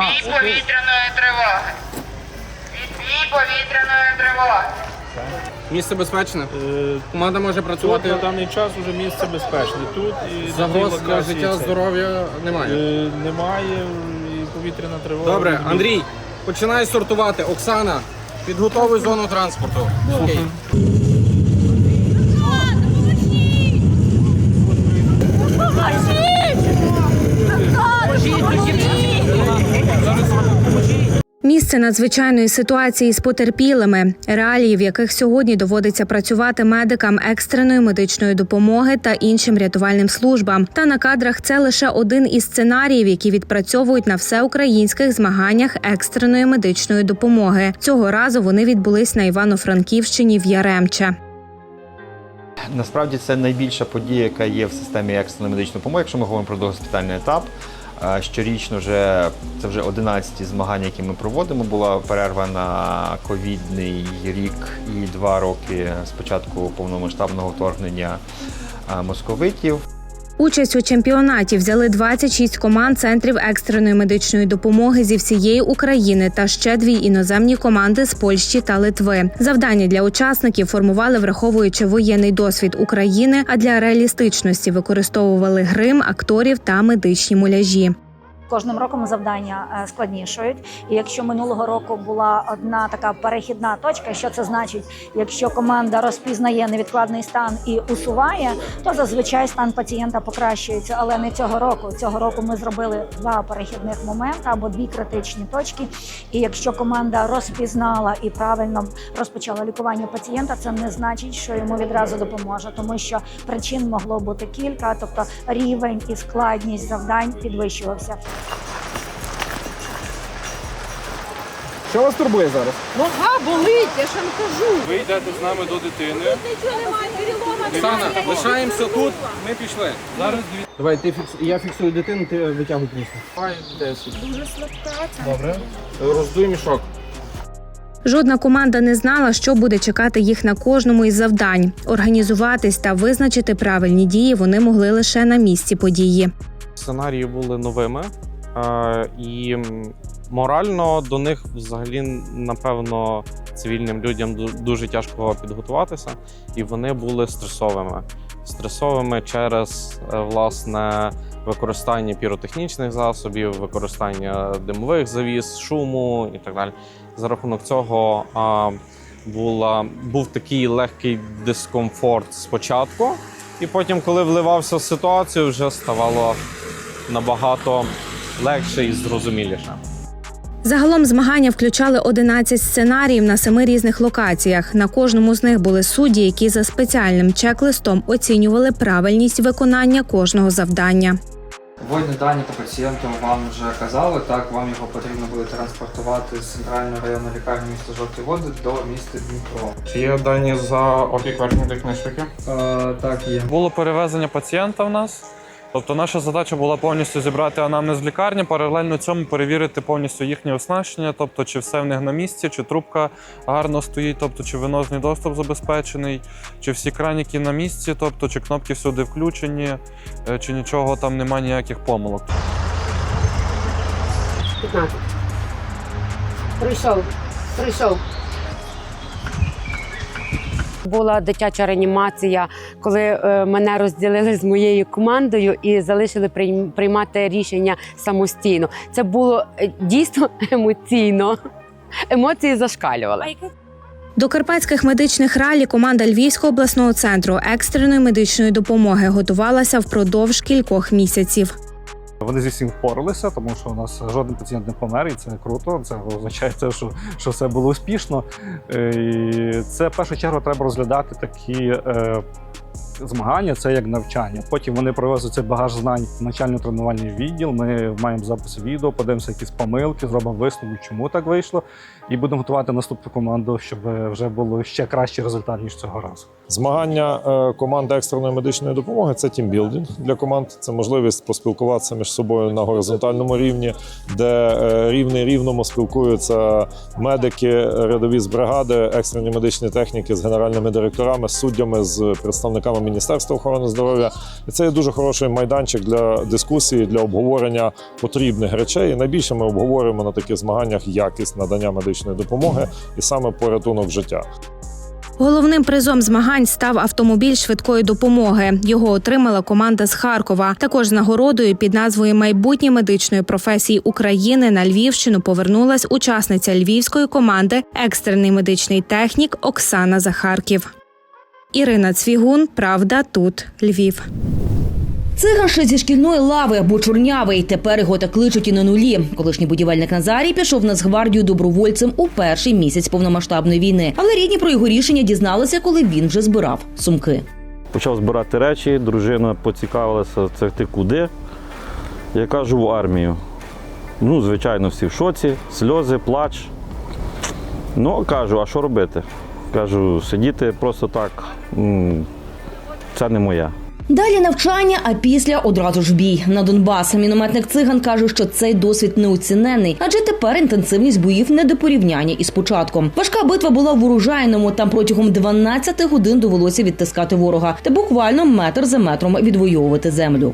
Відбій повітряної тривоги. Відбій повітряної тривоги. Місце безпечне. Е, Команда може Тут працювати. на даний час вже місце безпечне. Тут і на Загроз для локації життя, це. здоров'я немає. Е, Немає і повітряна тривога. Добре, Андрій, починай сортувати. Оксана, підготовуй зону транспорту. Окей. Місце надзвичайної ситуації з потерпілими, реалії, в яких сьогодні доводиться працювати медикам екстреної медичної допомоги та іншим рятувальним службам. Та на кадрах це лише один із сценаріїв, які відпрацьовують на всеукраїнських змаганнях екстреної медичної допомоги. Цього разу вони відбулись на Івано-Франківщині в Яремче. Насправді це найбільша подія, яка є в системі екстреної медичної допомоги, якщо ми говоримо про догоспітальний етап. Щорічно вже це вже 11 змагань, які ми проводимо. Була перерва на ковідний рік і два роки з початку повномасштабного вторгнення московитів. Участь у чемпіонаті взяли 26 команд центрів екстреної медичної допомоги зі всієї України та ще дві іноземні команди з Польщі та Литви. Завдання для учасників формували, враховуючи воєнний досвід України, а для реалістичності використовували грим, акторів та медичні муляжі. Кожним роком завдання е, складнішають. І якщо минулого року була одна така перехідна точка, що це значить, якщо команда розпізнає невідкладний стан і усуває, то зазвичай стан пацієнта покращується. Але не цього року. Цього року ми зробили два перехідних моменти або дві критичні точки. І якщо команда розпізнала і правильно розпочала лікування пацієнта, це не значить, що йому відразу допоможе, тому що причин могло бути кілька, тобто рівень і складність завдань підвищувався. Що вас турбує зараз? Нога болить, я ж вам кажу. Ви йдете з нами до дитини. Нічого немає, перелома Оксана, лишаємося тут. Ми пішли. Зараз дві. Давай, ти фікс... я фіксую дитину, ти витягуй крісло. Давай 10. Дуже слабка. Добре. Роздуй мішок. Жодна команда не знала, що буде чекати їх на кожному із завдань. Організуватись та визначити правильні дії вони могли лише на місці події. сценарії були новими, е, і морально до них взагалі, напевно, цивільним людям дуже тяжко підготуватися, і вони були стресовими. Стресовими через е, власне використання піротехнічних засобів, використання димових завіс, шуму і так далі. За рахунок цього а, була, був такий легкий дискомфорт спочатку, і потім, коли вливався в ситуацію, вже ставало набагато легше і зрозуміліше. Загалом змагання включали 11 сценаріїв на семи різних локаціях. На кожному з них були судді, які за спеціальним чек-листом оцінювали правильність виконання кожного завдання. Водні дані по пацієнту вам вже казали, так вам його потрібно буде транспортувати з центральної районної лікарні міста Жовті Води до міста Дніпро. Чи є дані за опік верхньої дихної швидки? Е, так, є. Було перевезення пацієнта в нас. Тобто наша задача була повністю зібрати анамнез в лікарні, паралельно цьому перевірити повністю їхнє оснащення, тобто чи все в них на місці, чи трубка гарно стоїть, тобто чи венозний доступ забезпечений, чи всі краніки на місці, тобто чи кнопки всюди включені, е, чи нічого там немає ніяких помилок. 15. Прийшов. Прийшов. Була дитяча реанімація, коли е, мене розділили з моєю командою і залишили прийм- приймати рішення самостійно. Це було е, дійсно емоційно. Емоції зашкалювали. До карпатських медичних ралі команда Львівського обласного центру екстреної медичної допомоги готувалася впродовж кількох місяців. Вони зі всім впоралися, тому що у нас жоден пацієнт не помер, і це круто. Це означає, те, що, що все було успішно. Е, І це в першу чергу треба розглядати такі е, змагання, це як навчання. Потім вони привезуть цей багаж знань в навчально-тренувальний відділ. Ми маємо записи відео, подивимося якісь помилки, зробимо висновок, чому так вийшло, і будемо готувати наступну команду, щоб вже було ще кращий результат ніж цього разу. Змагання е, команд екстреної медичної допомоги це тімбілдинг для команд. Це можливість поспілкуватися між собою на горизонтальному рівні, де е, рівний рівному спілкуються медики, рядові з бригади, екстрені медичні техніки з генеральними директорами, суддями, з представниками Міністерства охорони здоров'я. І це є дуже хороший майданчик для дискусії, для обговорення потрібних речей. І найбільше ми обговорюємо на таких змаганнях якість надання медичної допомоги і саме порятунок життя. Головним призом змагань став автомобіль швидкої допомоги. Його отримала команда з Харкова. Також з нагородою під назвою Майбутнє медичної професії України на Львівщину повернулась учасниця львівської команди екстрений медичний технік Оксана Захарків. Ірина Цвігун, Правда, тут Львів. Циган ще зі шкільної лави, бо чорнявий. Тепер його так кличуть і на нулі. Колишній будівельник Назарій пішов в Нацгвардію добровольцем у перший місяць повномасштабної війни. Але рідні про його рішення дізналися, коли він вже збирав сумки. Почав збирати речі, дружина поцікавилася, це ти куди. Я кажу в армію. Ну, звичайно, всі в шоці, сльози, плач. Ну, кажу, а що робити? Кажу, сидіти просто так, це не моя. Далі навчання, а після одразу ж бій на Донбас. Мінометник циган каже, що цей досвід неоціненний, адже тепер інтенсивність боїв не до порівняння із початком. Важка битва була в урожайному. Там протягом 12 годин довелося відтискати ворога та буквально метр за метром відвоювати землю.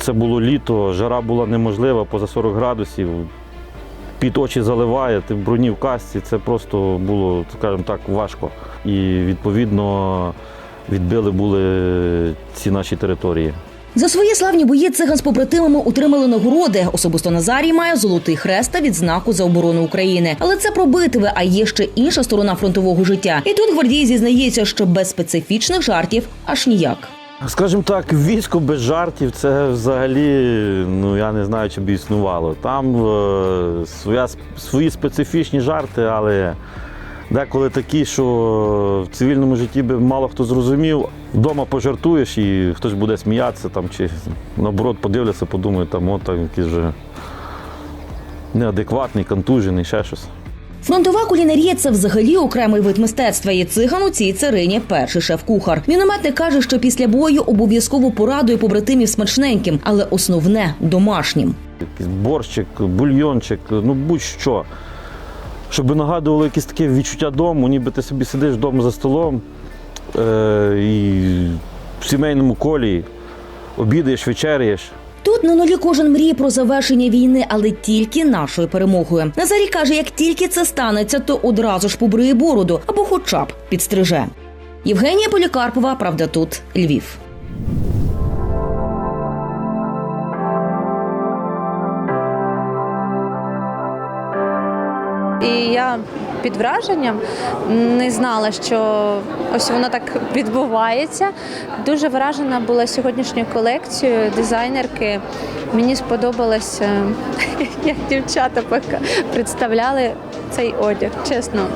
Це було літо, жара була неможлива, поза 40 градусів. Під очі заливає, ти в броні в касці, це просто було, скажімо так, важко. І відповідно відбили були ці наші території. За свої славні бої циган з побратимами отримали нагороди. Особисто Назарій має золотий хрест та відзнаку за оборону України. Але це про битви, а є ще інша сторона фронтового життя. І тут гвардій зізнається, що без специфічних жартів аж ніяк. Скажімо так, військо без жартів це взагалі, ну я не знаю, чи б існувало. Там е, своя, свої специфічні жарти, але деколи такі, що в цивільному житті би мало хто зрозумів. Вдома пожартуєш і хтось буде сміятися там, чи наоборот подивляться, подумає, там от там якийсь вже неадекватний, контужений, ще щось. Фронтова кулінарія це взагалі окремий вид мистецтва. І циган у цій царині перший шеф-кухар. Мінометник каже, що після бою обов'язково порадує побратимів смачненьким, але основне домашнім. Борщик, бульйончик, ну будь-що. Щоб нагадувало якесь таке відчуття дому, ніби ти собі сидиш вдома за столом е- і в сімейному колі обідаєш, вечеряєш. Тут на нулі кожен мріє про завершення війни, але тільки нашою перемогою. Назарій каже, як тільки це станеться, то одразу ж побриє бороду або хоча б підстриже. Євгенія Полікарпова, правда, тут Львів. Під враженням не знала, що ось воно так відбувається. Дуже вражена була сьогоднішньою колекцією дизайнерки. Мені сподобалося, як дівчата представляли цей одяг. Чесно,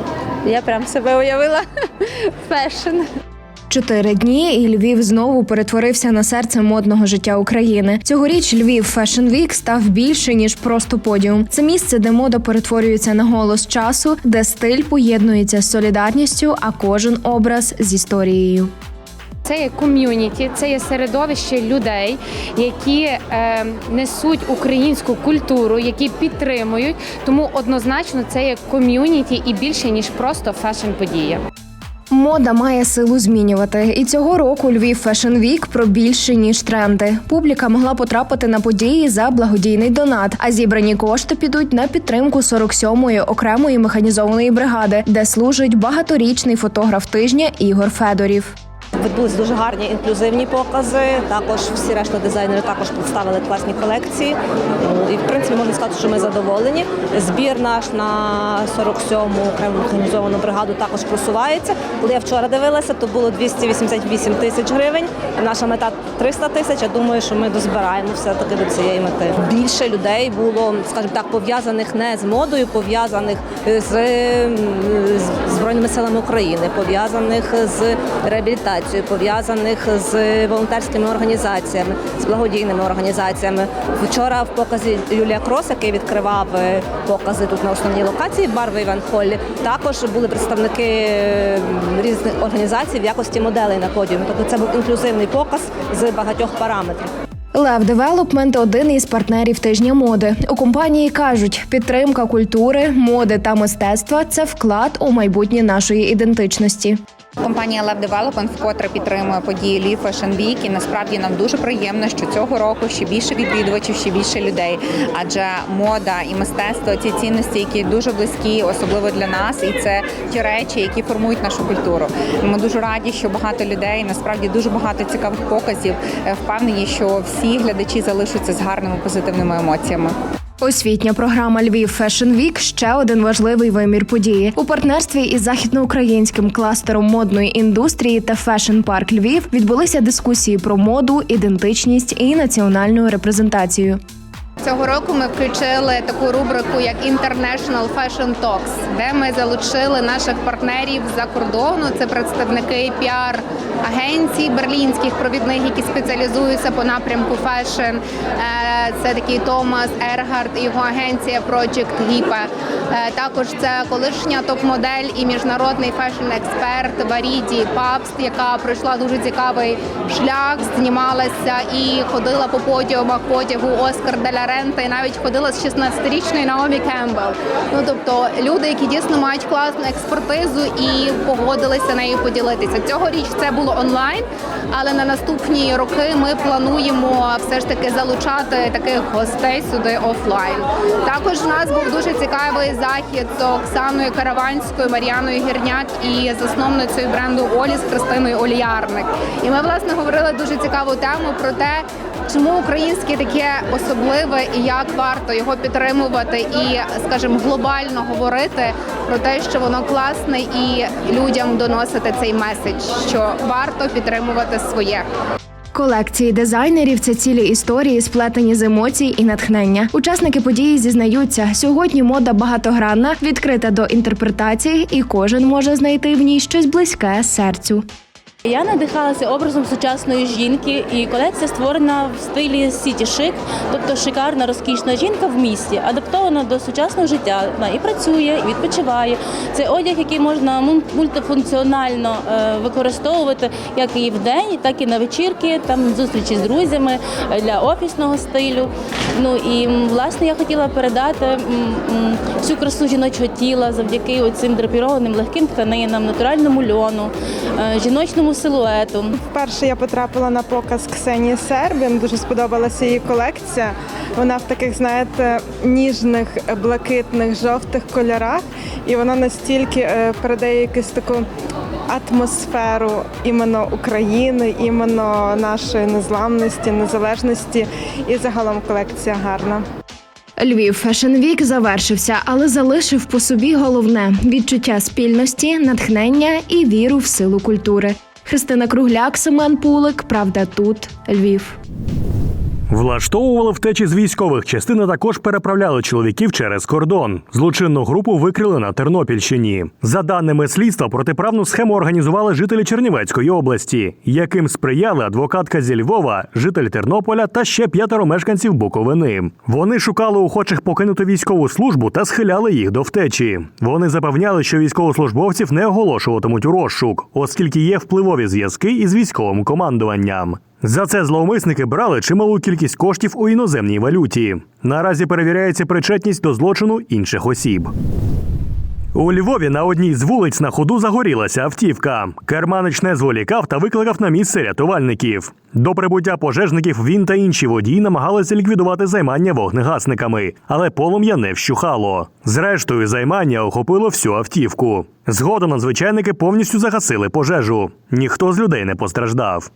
я прям себе уявила фешн. Чотири дні і Львів знову перетворився на серце модного життя України. Цьогоріч Львів Fashion Week став більше ніж просто подіум. Це місце, де мода перетворюється на голос часу, де стиль поєднується з солідарністю, а кожен образ з історією. Це є ком'юніті, це є середовище людей, які е, несуть українську культуру, які підтримують. Тому однозначно це є ком'юніті і більше ніж просто фешн-подія. Мода має силу змінювати, і цього року Львів Fashion Week про більше ніж тренди. Публіка могла потрапити на події за благодійний донат, а зібрані кошти підуть на підтримку 47-ї окремої механізованої бригади, де служить багаторічний фотограф тижня Ігор Федорів. Відбулись дуже гарні інклюзивні покази. Також всі решта дизайнери також представили класні колекції. Ну, і в принципі можна сказати, що ми задоволені. Збір наш на 47-му окрему механізовану бригаду також просувається. Коли я вчора дивилася, то було 288 тисяч гривень. Наша мета 300 тисяч. Я думаю, що ми дозбираємо все таки до цієї мети. Більше людей було, скажімо так, пов'язаних не з модою, пов'язаних з збройними силами України, пов'язаних з реабілітацією, пов'язаних з волонтерськими організаціями, з благодійними організаціями. Вчора в показі Юлія Крос, який відкривав е, покази тут на основній локації бар в Іван Холлі, також були представники е, різних організацій в якості моделей на подіумі. Тобто це був інклюзивний показ з багатьох параметрів. Лев Девелопмент один із партнерів тижня моди. У компанії кажуть, підтримка культури, моди та мистецтва це вклад у майбутнє нашої ідентичності. Компанія Lab Development вкотре підтримує події Лів Fashion Week і насправді нам дуже приємно, що цього року ще більше відвідувачів, ще більше людей. Адже мода і мистецтво ці цінності, які дуже близькі, особливо для нас, і це ті речі, які формують нашу культуру. Ми дуже раді, що багато людей насправді дуже багато цікавих показів. Е, Впевнені, що всі глядачі залишаться з гарними позитивними емоціями. Освітня програма Львів Fashion Week – ще один важливий вимір події. У партнерстві із західноукраїнським кластером модної індустрії та Fashion Парк Львів відбулися дискусії про моду, ідентичність і національну репрезентацію. Цього року ми включили таку рубрику як International Fashion Talks, де ми залучили наших партнерів за кордону. Це представники піар агенцій берлінських провідних, які спеціалізуються по напрямку фешн. Е, Це такий Томас Ергард і його агенція Project Hipe. Е, Також це колишня топ-модель і міжнародний фешн-експерт Варіді Папст, яка пройшла дуже цікавий шлях, знімалася і ходила по подіумах потягу Оскар де ля Рента, і навіть ходила з 16-річною Наомі Кембл. Ну тобто люди, які дійсно мають класну експертизу і погодилися нею поділитися. Цьогоріч це було онлайн, але на наступні роки ми плануємо все ж таки залучати таких гостей сюди офлайн. Також у нас був дуже цікавий захід з Оксаною Караванською, Мар'яною Гірняк і засновницею бренду Олі з Христиною Оліярник. І ми власне говорили дуже цікаву тему про те, чому українське таке особливе і як варто його підтримувати, і, скажімо, глобально говорити про те, що воно класне, і людям доносити цей меседж, що варто підтримувати своє. Колекції дизайнерів це цілі історії, сплетені з емоцій і натхнення. Учасники події зізнаються, сьогодні мода багатогранна, відкрита до інтерпретації, і кожен може знайти в ній щось близьке серцю. Я надихалася образом сучасної жінки, і колекція створена в стилі сіті шик, тобто шикарна, розкішна жінка в місті, адаптована до сучасного життя. Вона і працює, і відпочиває. Це одяг, який можна мультифункціонально е, використовувати як і в день, так і на вечірки, там зустрічі з друзями е, для офісного стилю. Ну і власне я хотіла передати всю красу жіночого тіла завдяки цим драпірованим легким тканинам, натуральному льону, е, жіночному силуету. Вперше я потрапила на показ Ксенії Сербін. Дуже сподобалася її колекція. Вона в таких, знаєте, ніжних, блакитних, жовтих кольорах, і вона настільки е, передає якусь таку атмосферу іменно України, іменно нашої незламності, незалежності. І загалом колекція гарна. Львів Fashion Week завершився, але залишив по собі головне відчуття спільності, натхнення і віру в силу культури. Христина Кругляк, Семен Пулик. Правда, тут Львів. Влаштовували втечі з військових. Частини також переправляли чоловіків через кордон. Злочинну групу викрили на Тернопільщині. За даними слідства, протиправну схему організували жителі Чернівецької області, яким сприяли адвокатка зі Львова, житель Тернополя та ще п'ятеро мешканців Буковини. Вони шукали охочих покинути військову службу та схиляли їх до втечі. Вони запевняли, що військовослужбовців не оголошуватимуть у розшук, оскільки є впливові зв'язки із військовим командуванням. За це зловмисники брали чималу кількість коштів у іноземній валюті. Наразі перевіряється причетність до злочину інших осіб. У Львові на одній з вулиць на ходу загорілася автівка. Керманич не зволікав та викликав на місце рятувальників. До прибуття пожежників він та інші водії намагалися ліквідувати займання вогнегасниками, але полум'я не вщухало. Зрештою, займання охопило всю автівку. Згодом надзвичайники повністю загасили пожежу. Ніхто з людей не постраждав.